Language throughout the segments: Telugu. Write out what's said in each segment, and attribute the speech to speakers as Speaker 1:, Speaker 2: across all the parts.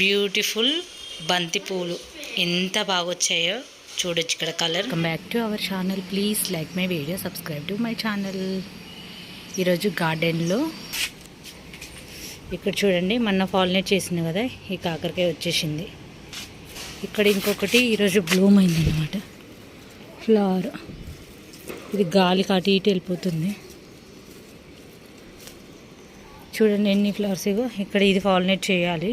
Speaker 1: బ్యూటిఫుల్ బంతిపూలు ఎంత బాగా వచ్చాయో చూడొచ్చు ఇక్కడ colour. Come back to our channel please like my video subscribe to my channel ఈరోజు గార్డెన్లో ఇక్కడ చూడండి మొన్న పాలినేట్ చేసింది కదా ఈ కాకరకాయ వచ్చేసింది. ఇక్కడ ఇంకొకటి ఈరోజు బ్లూమ్ అయింది అనమాట ఫ్లవర్. ఇది గాలి కాటి ఇటు వెళ్ళిపోతుంది. చూడండి ఎన్ని ఫ్లవర్స్ ఇగో ఇక్కడ ఇది పాలినేట్ చేయాలి.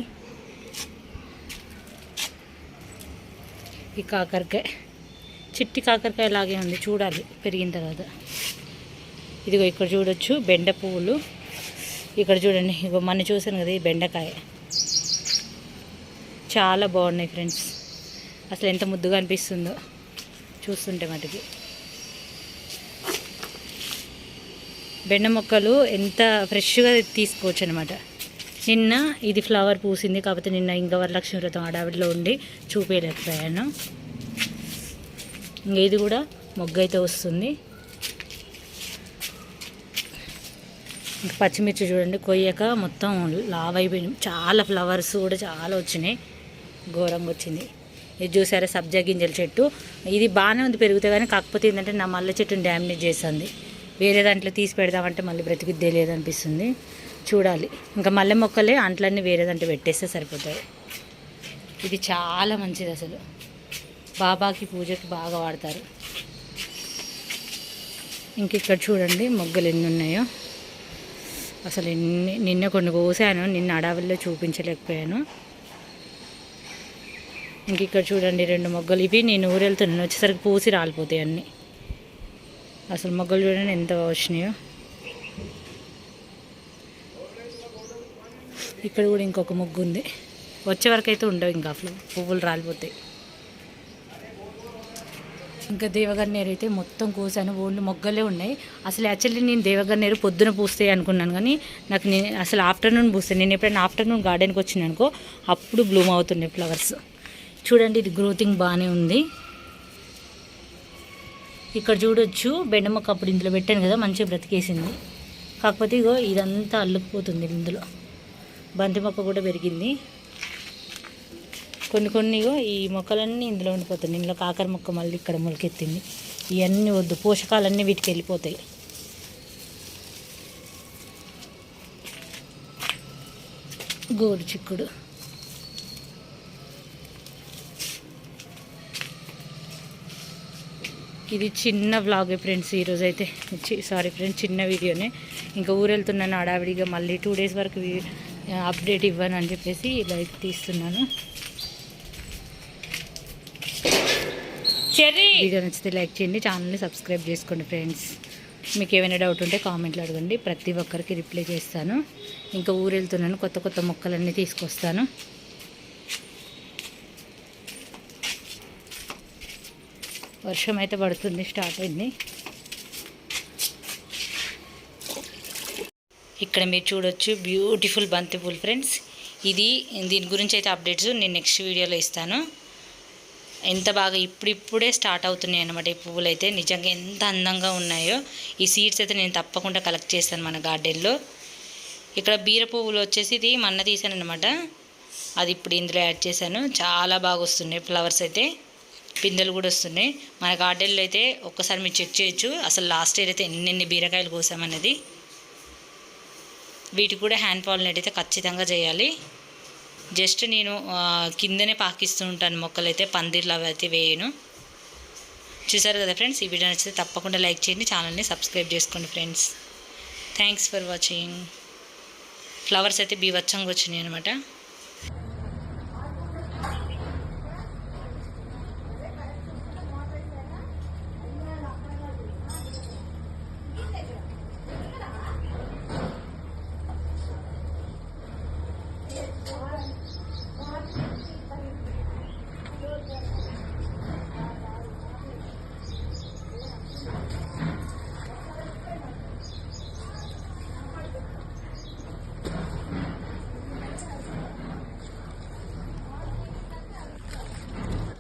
Speaker 1: ఈ కాకరకాయ. చిట్టి కాకరకాయ లాగే ఉంది చూడాలి పెరిగిన తర్వాత. ఇదిగో ఇక్కడ చూడొచ్చు బెండ పువ్వులు. ఇక్కడ చూడండి ఇగో మొన్న చూసాను కదా ఈ బెండకాయ. చాలా బాగున్నాయి ఫ్రెండ్స్. అసలు ఎంత ముద్దుగా అనిపిస్తుందో చూస్తుంటే మటుకి. బెండ మొక్కలు ఎంత ఫ్రెష్గా తీసుకోవచ్చు అనమాట నిన్న ఇది ఫ్లవర్ పూసింది కాకపోతే నిన్న ఇంకా వరలక్ష్మి వ్రతం ఆడావిడిలో ఉండి చూపించలేకపోయాను ఇంకా ఇది కూడా మొగ్గైతే వస్తుంది. పచ్చిమిర్చి చూడండి కొయ్యాక మొత్తం లావ్ అయిపోయినాయి చాలా ఫ్లవర్స్ కూడా చాలా వచ్చినాయి. ఘోరంగా వచ్చింది. ఇది చూసారా సబ్జా గింజల చెట్టు. ఇది బాగానే ఉంది పెరుగుతాయి కానీ కాకపోతే ఏంటంటే నా మల్లె చెట్టుని డ్యామేజ్ చేస్తుంది. వేరే దాంట్లో తీసి పెడదామంటే మళ్ళీ బ్రతికిద్దే లేదనిపిస్తుంది. చూడాలి. ఇంకా మల్లె మొక్కలే అంట్లన్నీ వేరే దాంట్లో పెట్టేస్తే సరిపోతాయి. ఇది చాలా మంచిది అసలు. బాబాకి పూజకి బాగా వాడతారు. ఇంక ఇక్కడ చూడండి మొగ్గలు ఎన్ని ఉన్నాయో. అసలు ఎన్ని నిన్న కొన్ని కోసాను నిన్న అడవుల్లో చూపించలేకపోయాను. ఇంక ఇక్కడ చూడండి రెండు మొగ్గలు. ఇవి నేను ఊరెళ్తున్నాను వచ్చేసరికి పూసి రాలిపోతాయి అన్నీ. అసలు మొగ్గలు చూడండి ఎంత వచ్చినాయో. ఇక్కడ కూడా ఇంకొక ముగ్గు ఉంది. వచ్చే వరకు అయితే ఉండవు ఇంకా అసలు. పువ్వులు రాలిపోతాయి. ఇంకా దేవగన్నేరు అయితే మొత్తం కోసాను. ఓన్లీ మొగ్గలే ఉన్నాయి. అసలు యాక్చువల్లీ నేను దేవగన్నేరు పొద్దున పూస్తాయి అనుకున్నాను కానీ నాకు నేను అసలు ఆఫ్టర్నూన్ పూస్తాను నేను ఎప్పుడైనా ఆఫ్టర్నూన్ గార్డెన్కి వచ్చిన అనుకో అప్పుడు బ్లూమ్ అవుతున్నాయి ఫ్లవర్స్. చూడండి ఇది గ్రోతింగ్ బాగానే ఉంది. ఇక్కడ చూడొచ్చు బెండ అప్పుడు ఇందులో పెట్టాను కదా మంచిగా బ్రతికేసింది. కాకపోతే ఇగో ఇదంతా అల్లుకుపోతుంది ఇందులో. బంతి మొక్క కూడా పెరిగింది. కొన్ని కొన్నిగో ఈ మొక్కలన్నీ ఇందులో ఉండిపోతాయి ఇందులో కాకర మొక్క మళ్ళీ ఇక్కడ మొలకెత్తింది. ఇవన్నీ వద్దు పోషకాలన్నీ వీటికి వెళ్ళిపోతాయి. గోరు చిక్కుడు. ఇది చిన్న వ్లాగే ఫ్రెండ్స్ ఈరోజు అయితే సారీ ఫ్రెండ్స్ చిన్న వీడియోనే. ఇంకా ఊరు వెళ్తున్నాను మళ్ళీ టూ డేస్ వరకు అప్డేట్ ఇవ్వను అని చెప్పేసి లైక్ తీస్తున్నాను. చెర్రీ! వీడియో నచ్చితే లైక్ చేయండి ఛానల్ని సబ్స్క్రైబ్ చేసుకోండి ఫ్రెండ్స్. మీకు ఏమైనా డౌట్ ఉంటే కామెంట్లు అడగండి ప్రతి ఒక్కరికి రిప్లై చేస్తాను. ఇంకా ఊరు వెళ్తున్నాను కొత్త కొత్త మొక్కలన్నీ తీసుకొస్తాను. వర్షం అయితే పడుతుంది స్టార్ట్ అయింది. ఇక్కడ మీరు చూడొచ్చు. బ్యూటిఫుల్ బంతిపూల్ ఫ్రెండ్స్ ఇది దీని గురించి అయితే అప్డేట్స్ నేను నెక్స్ట్ వీడియోలో ఇస్తాను. ఎంత బాగా ఇప్పుడిప్పుడే స్టార్ట్ అవుతున్నాయి అనమాట ఈ పువ్వులు అయితే. నిజంగా ఎంత అందంగా ఉన్నాయో. ఈ సీడ్స్ అయితే నేను తప్పకుండా కలెక్ట్ చేస్తాను మన గార్డెన్లో ఇక్కడ బీర పువ్వులు వచ్చేసి ఇది మన్న తీసాను అనమాట అది ఇప్పుడు ఇందులో యాడ్ చేశాను. చాలా బాగా వస్తున్నాయి ఫ్లవర్స్ అయితే. పిందెలు కూడా వస్తున్నాయి. మన గార్డెన్లో అయితే ఒక్కసారి మీరు చెక్ చేయొచ్చు. అసలు లాస్ట్ ఇయర్ అయితే ఎన్నెన్ని బీరకాయలు కోసామన్నది. వీటికి కూడా హ్యాండ్ పాలినేట్ అయితే ఖచ్చితంగా చేయాలి. జస్ట్ నేను కిందనే పాకిస్తూ ఉంటాను మొక్కలైతే పందిర్లు అవి అయితే వేయను. చూసారు కదా ఫ్రెండ్స్ ఈ వీడియో నచ్చితే తప్పకుండా లైక్ చేయండి ఛానల్ని సబ్స్క్రైబ్ చేసుకోండి friends thanks for watching flowers అయితే బీవచ్చంగా వచ్చినాయి అనమాట